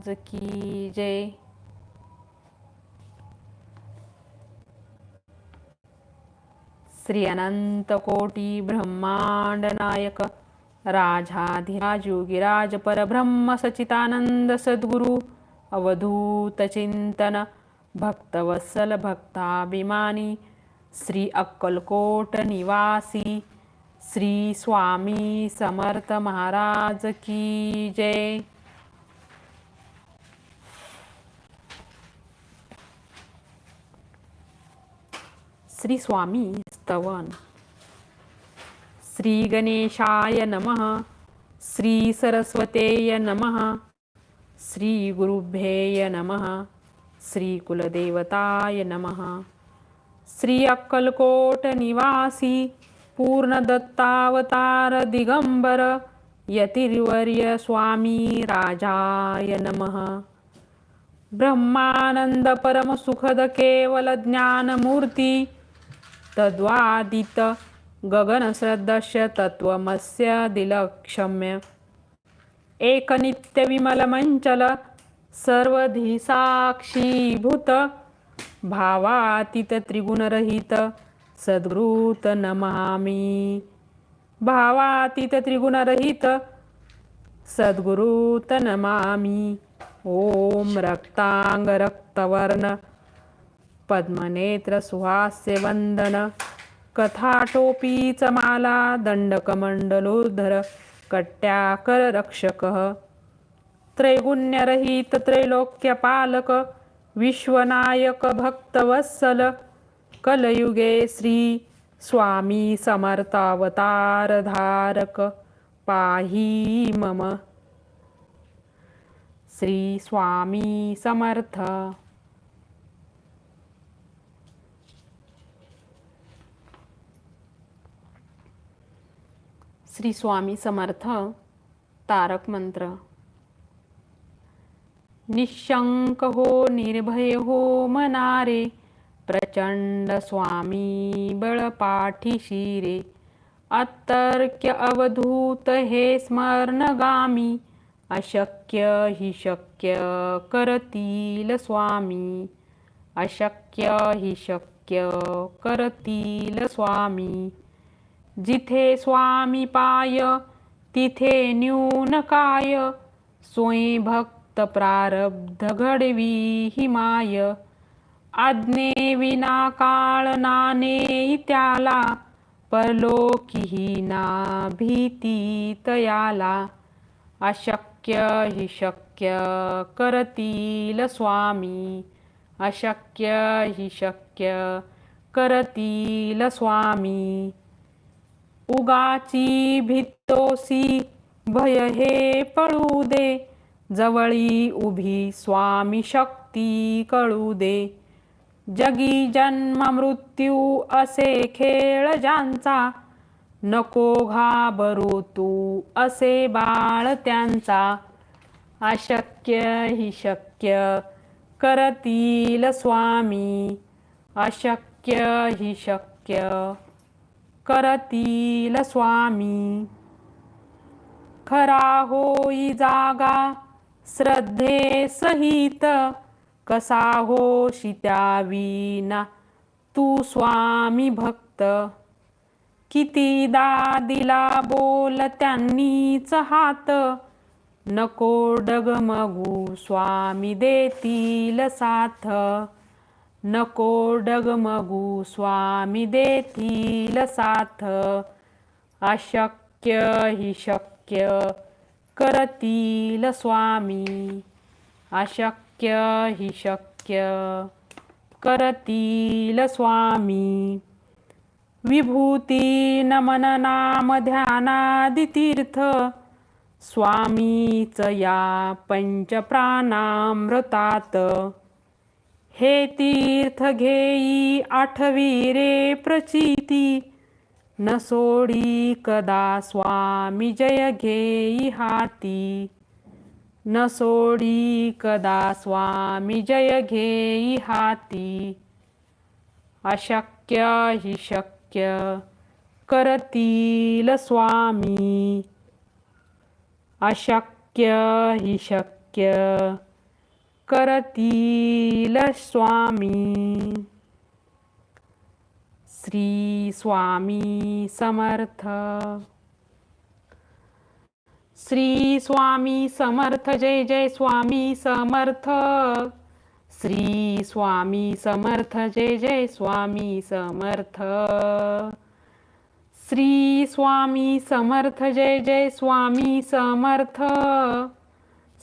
महाराज की जय. श्री अनंत कोटी ब्रह्मांड नायक राजाधिराज योगिराज परब्रह्म सचितानंद सद्गुरु अवधूत चिंतन भक्तवत्सल भक्ताभिमानी श्री अक्कलकोट निवासी श्री स्वामी समर्थ महाराज की जय. श्री स्वामी स्तवन। श्री गणेशाय नमः। श्री सरस्वतेय नमः। श्री गुरुभ्येय नमः। श्री कुलदेवताय नमः। श्री अक्कलकोट निवासी पूर्ण दत्तावतार दिगंबर यतिर्वर्य स्वामी राजाय नमः ब्रह्मानंद तद्वादित गगनश्रद्धस्य तत्त्वमस्य दिलक्षम्य। एकनित्यविमलमञ्चल सर्वधिसाक्षीभूत भावातीत त्रिगुणरहित सद्गुरुत नमामि। भावातीत त्रिगुणरहित सद्गुरुत नमामि। ॐ रक्ताङ्गरक्तवर्ण पद्मनेत्र सुहास्य वंदन कथाटोपीच माला दंडकमंडलोधर कट्याकर रक्षक। त्रैगुण्यरहित त्रैलोक्यपालक विश्वनायक भक्तवत्सल कलयुगे श्री स्वामी समर्थावतार धारक पाही मम। श्री स्वामी समर्थ। श्री स्वामी समर्थ तारक मंत्र। निशंक हो निर्भय हो मनारे प्रचंड स्वामी बळपाठीशी रे अतर्क्य अवधूत हे स्मरणगामी अशक्य हि शक्य करतील स्वामी। अशक्य हि शक्य करतील स्वामी। जिथे स्वामी पाय तिथे न्यून काय. सोयी भक्त प्रारब्ध घडवी ही माय. आज्ञे विना काळ नाने त्याला. परलोकी ना भीती तयाला. अशक्य हि शक्य करतील स्वामी. अशक्य हि शक्य करतील स्वामी. उगाची भित्तोसी भय हे पळू दे. जवळी उभी स्वामी शक्ती कळू दे. जगी जन्म मृत्यू असे खेळ ज्यांचा. नको घाबरू तू असे बाळ त्यांचा. अशक्य हि शक्य करतील स्वामी. अशक्य हि शक्य. करतील स्वामी. खरा होई जागा श्रद्धे सहित. कसा होशी विना तू स्वामी भक्त. कितीदा दिला बोल त्यांनीच हात. नको डगमगू स्वामी देतील साथ. नको डगमगू स्वामी देतील साथ. अशक्य हि शक्य करतील स्वामी. अशक्य हि शक्य करतील स्वामी. विभूती नमन नाम ध्यानादि तीर्थ स्वामीच या पंचप्राणामृतात. हे तीर्थ घेई आठवी रे प्रचिती. न सोडी कदा स्वामी जय घेई हाती. न सोडी कदा स्वामी जय घेई हाती. अशक्य हि शक्य करतील स्वामी. अशक्य हि शक्य करतील स्वामी. श्री स्वामी समर्थ. श्री स्वामी समर्थ जय जय स्वामी समर्थ. श्री स्वामी समर्थ जय जय स्वामी समर्थ. श्री स्वामी समर्थ जय जय स्वामी समर्थ.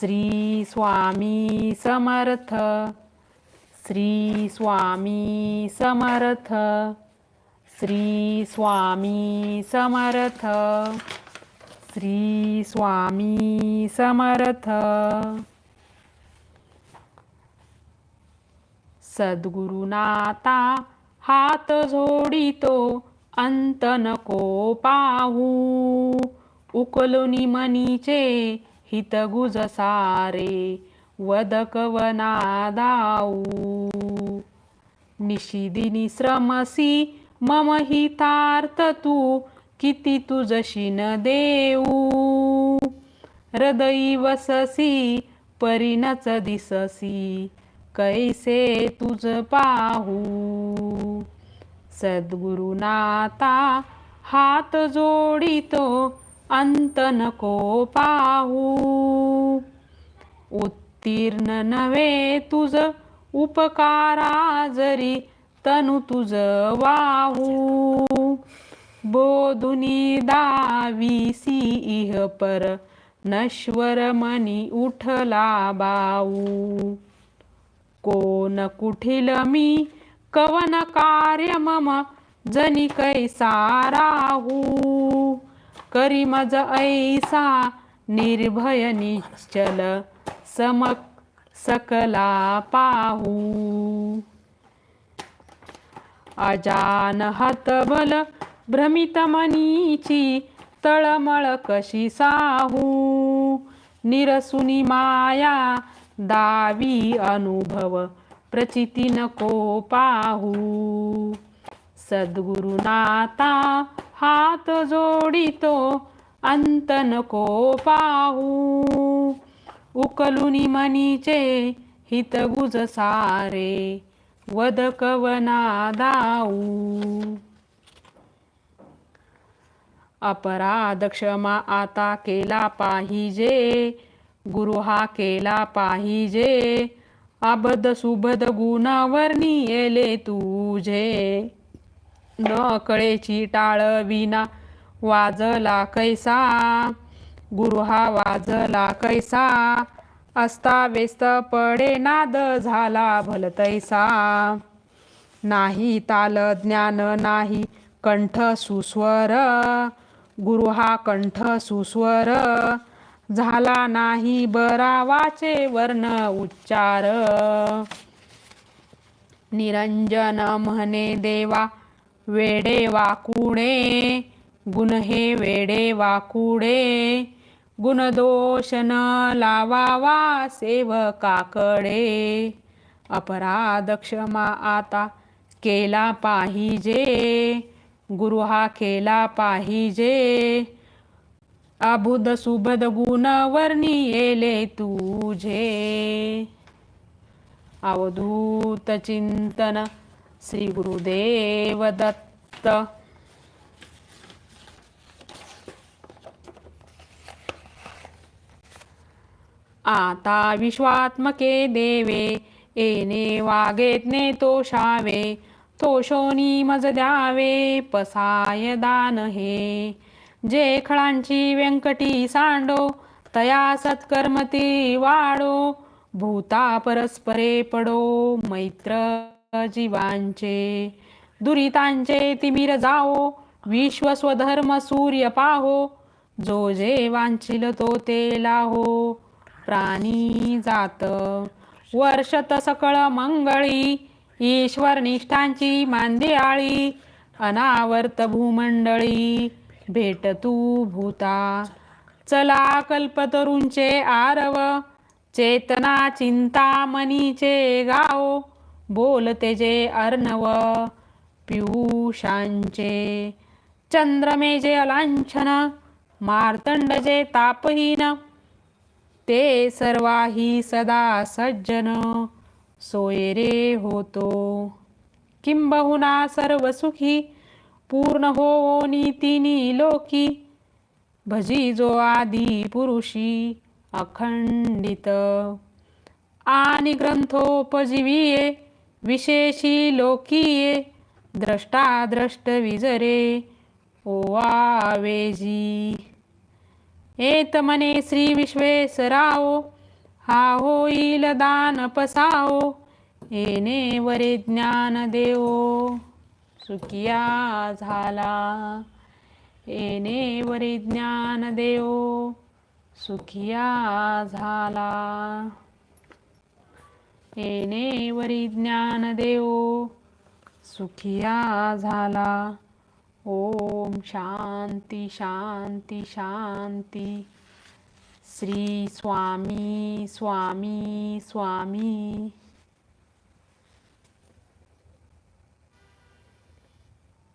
श्री स्वामी समर्थ. श्री स्वामी समर्थ. श्री स्वामी समर्थ. श्री स्वामी समर्थ. सद्गुरुनाता हात झोडितो अंत नको पाहू. उकलुनी मनीचे हितगुज सारे वदकवना दाऊ निशिदिनी श्रमसी मम हितार्थ तू किती तुझशी न देऊ। हृदयी वससी परिणच दिससी कैसे तुझ पाहू। सद्गुरुनाता हात जोडितो अंत नको पाहू उत्तीर्ण नव्हे तुझ उपकारा जरी तनु तुझ वाहू। बोधुनी दाविसी इह पर नश्वर मनी उठला बाऊ कोण कुठील मी कवन कार्य मम जनी कैसा राहू। करी मज ऐसा निर्भय निश्चल समक सकला पाहू. अजान हतबल भ्रमित मनीची तळमळ कशी साहू. निरसुनी माया दावी अनुभव प्रचिती नको पाहू. सद्गुरुनाता हात जोडितो अंत नको पाहू. उकलुनी मनीचे हित गुज सारे वदकवना दाऊ अपराध क्षमा आता केला पाहिजे गुरु हा केला पाहिजे. अबद सुबद गुणावर येले तुझे. न कळेची टाळ विना वाजला कैसा? गुरु हा वाजला कैसा? असता व्यस्त पडे नाद झाला भलतैसा नाही ताल ज्ञान नाही कंठ सुस्वर. गुरु हा कंठ सुस्वर. झाला नाही बरा वाचे वर्ण उच्चार. निरंजन म्हणे देवा वेडे वाकुडे गुण हे वेडे वाकुडे गुणदोष न लावावा सेवकाकडे. अपराध क्षमा आता केला पाहिजे. गुरु हा केला पाहिजे. अबुध सुबद गुण वर्णी येले तुझे. अवधूत चिंतन श्री गुरुदेव दत्त आता विश्वात्मके देवे येणे वागेतने तोषावे तोषोनी मज द्यावे पसाय दान हे. जे खळांची व्यंकटी सांडो तया सत्कर्मती वाडो भूता परस्परे पडो मैत्र जीवांचे दुरितांचे तिमिर जाओ विश्व स्वधर्म सूर्य पाहो जो जे वांछिल तो ते लाहो. प्राणी जात वर्षत सकळ मंगळी ईश्वर निष्ठांची मांदियाळी अनावर्त भूमंडळी भेट तू भूता. चला कल्पतरुंचे आरव चेतना चिंता मनीचे गाव. बोलते जे अर्णव पियुषांचे. चंद्रमे जे अलांछन मार्तंड जे तापहीन ते सर्वाही सदा सज्जन. सोयरे होतो. किंबहुना सर्व सुखी पूर्ण हो नीतिनी लोकी भजी जो आदी पुरुषी अखंडित. आणि ग्रंथोपजीवीये विशेषी लोकीये द्रष्टाद्रष्ट विजरे ओवावेजी एत मने श्री विश्वेसराओ हा होईल दान पसाओ येणे वरे ज्ञान देवो सुखिया झाला येणे वरे ज्ञान देवो सुखिया झाला। येणे वरी ज्ञान देवो सुखिया झाला. ओम शांती शांती शांती. श्री स्वामी स्वामी स्वामी.